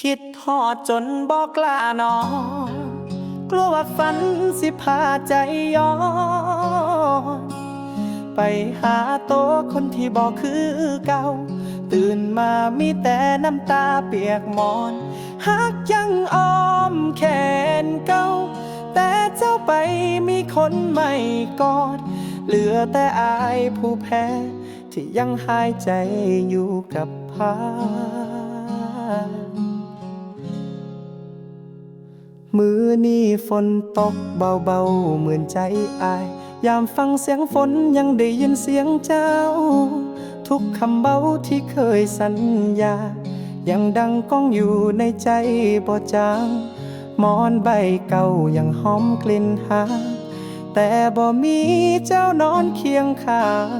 คิดทอดจนบอกกล้านอน กลัวว่าฝันสิพาใจย้อน ไปหาโตวคนที่บอกคือเก่า ตื่นมามีแต่น้ำตาเปียกมอนหักยังอ้อมแขนเก่า แต่เจ้าไปมีคนใหม่กอด เหลือแต่อายผู้แพ้ ที่ยังหายใจอยู่กับพา มือนี้ฝนตกเบาๆ เหมือนใจอาย ยามฟังเสียงฝนยังได้ยินเสียงเจ้า ทุกคำเบาที่เคยสัญญา ยังดังก้องอยู่ในใจบ่จางหมอนใบเก่ายังหอมกลิ่นหา แต่บ่มีเจ้านอนเคียงข้าง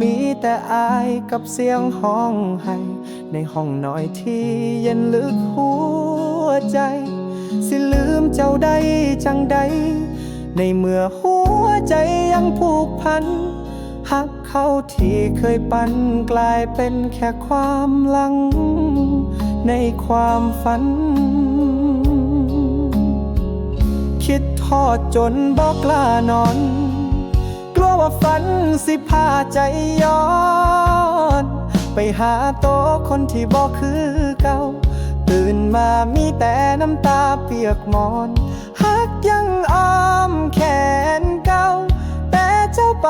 มีแต่อายกับเสียงห้องไห้ในห้องน้อยที่เย็นลึกหัวใจ สิลืม เจ้าได้จังใด ในเมื่อหัวใจยังผูกพันหักเขาที่เคยปันกลายเป็นแค่ความหลัง ในความฝัน คิดทอดจนบอกกล้านอน กลัวว่าฝันสิพาใจย้อน ไปหาโตคนที่บอกคือเก่า ตื่นมามีแต่น้ำตาเปียกหมอนหักยังอ้อมแขนเก่า แต่เจ้าไป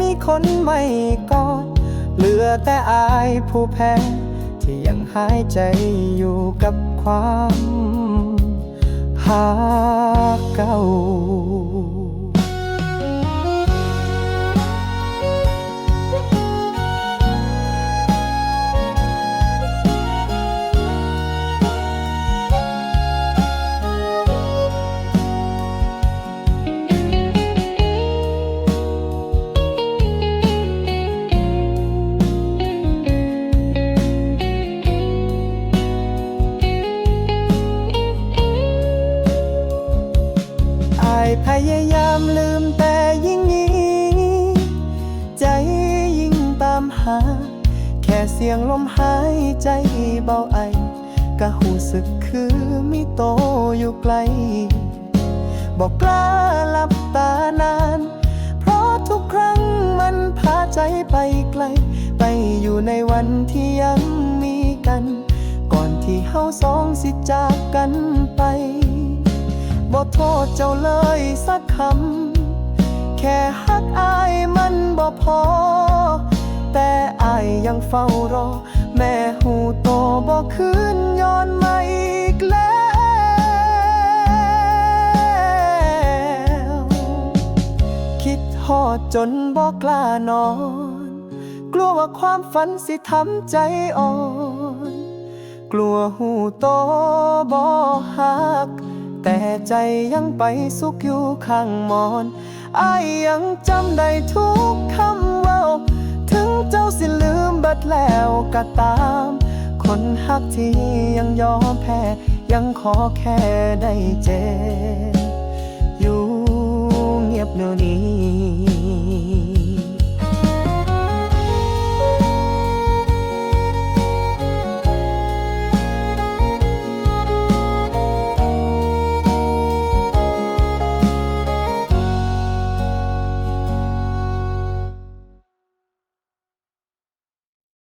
มีคนใหม่ก่อน เหลือแต่อายผู้แพ้ ที่ยังหายใจอยู่กับความหาเก่า พยายามลืมแต่ยิ่งนี้ ใจยิ่งตามหา แค่เสียงลมหายใจเบาไอ ก็หูสึกคือมีโตอยู่ไกล บอกกล้าหลับตานาน เพราะทุกครั้งมันพาใจไปไกล ไปอยู่ในวันที่ยังมีกัน ก่อนที่เฮาสองสิจากกันไป บ่โทษเจ้าเลยสักคำ แค่ฮักอายมันบ่พอ แต่อายยังเฝ้ารอ แม่หูโตบ่คืนย้อนมาอีกแล้ว คิดทอดจนบ่กล้านอน กลัวว่าความฝันสิทำใจอ่อน กลัวหูโตบ่หัก แต่ใจยังไปสุขอยู่ข้างมอนอายยังจำได้ทุกคำเว่าถึงเจ้าสิลืมบัดแล้วก็ตาม คนหักที่ยังยอมแพ้ ยังขอแค่ได้เจอ